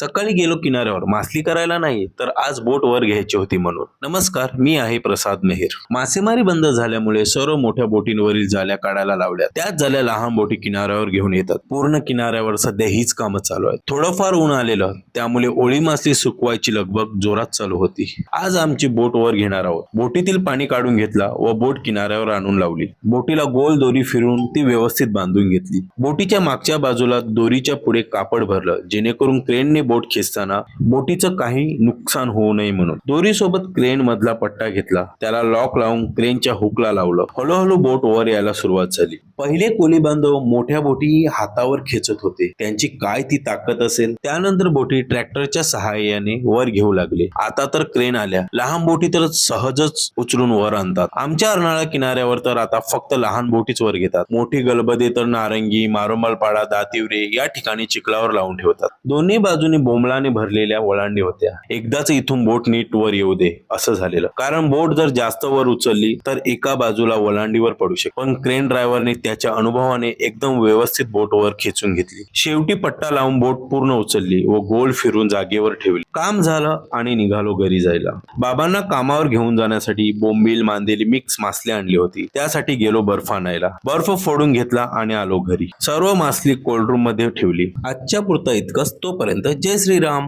सकाळी गेलो किनाऱ्यावर. मासली करायला नाही तर आज बोट वर घ्यायची होती म्हणून. नमस्कार मी आहे प्रसाद मेहर. मासेमारी बंद झाल्यामुळे सर्व मोठ्या बोटींवरील जाल्या काढायला लावल्या. त्याच जाल्या लहान बोटी किनाऱ्यावर घेऊन येतात. पूर्ण किनाऱ्यावर सध्या हीच कामं चालू आहेत. थोडंफार ऊन आलेलं त्यामुळे ओळी मासली सुकवायची लगबग जोरात चालू होती. आज आमची बोट वर घेणार आहोत. बोटीतील पाणी काढून घेतला व बोट किनाऱ्यावर आणून लावली. बोटीला गोल दोरी फिरून ती व्यवस्थित बांधून घेतली. बोटीच्या मागच्या बाजूला दोरीच्या पुढे कापड भरलं जेणेकरून क्रेनने बोट खेचताना बोटीचं काही नुकसान होऊ नये म्हणून दोरी सोबत क्रेन मधला पट्टा घेतला. त्याला लॉक लावून क्रेनच्या हुकला लावलं. हळूहळू बोट वर यायला सुरुवात झाली. पहिले कोली बांधव मोठ्या बोटी हातावर खेचत होते. त्यांची काय ती ताकद असेल? त्यानंतर बोटी ट्रॅक्टरच्या सहाय्याने वर घेऊ लागले. आता तर क्रेन आल्या. लहान बोटी तर सहजच उचलून वर आणतात. आमच्या अर्नाळा किनाऱ्यावर तर आता फक्त लहान बोटीच वर घेतात. मोठी गलबदे तर नारंगी मारोमलपाडा दातिवरे या ठिकाणी चिखलावर लावून ठेवतात. दोन्ही बाजूनी बोमलाने भरलेल्या वळांडी होत्या. एकदाच इथून बोट नीट वर येऊ दे असं झालेलं. कारण बोट जर जास्त वर उचलली तर एका बाजूला वलांडीवर पडू शकते पण क्रेन ड्रायव्हरने त्याच्या अनुभवाने एकदम व्यवस्थित बोट वर खेचून घेतली. शेवटी पट्टा लावून बोट पूर्ण उचलली व गोल फिरून जागेवर ठेवली. काम झालं आणि निघालो घरी जायला. बाबांना कामावर घेऊन जाण्यासाठी बोंबील मांदेली मिक्स मासले आणली होती. त्यासाठी गेलो बर्फ आणायला. बर्फ फोडून घेतला आणि आलो घरी. सर्व मासली कोल्ड रूममध्ये ठेवली. आजच्या पुरता इतकंच. तोपर्यंत जय श्रीराम.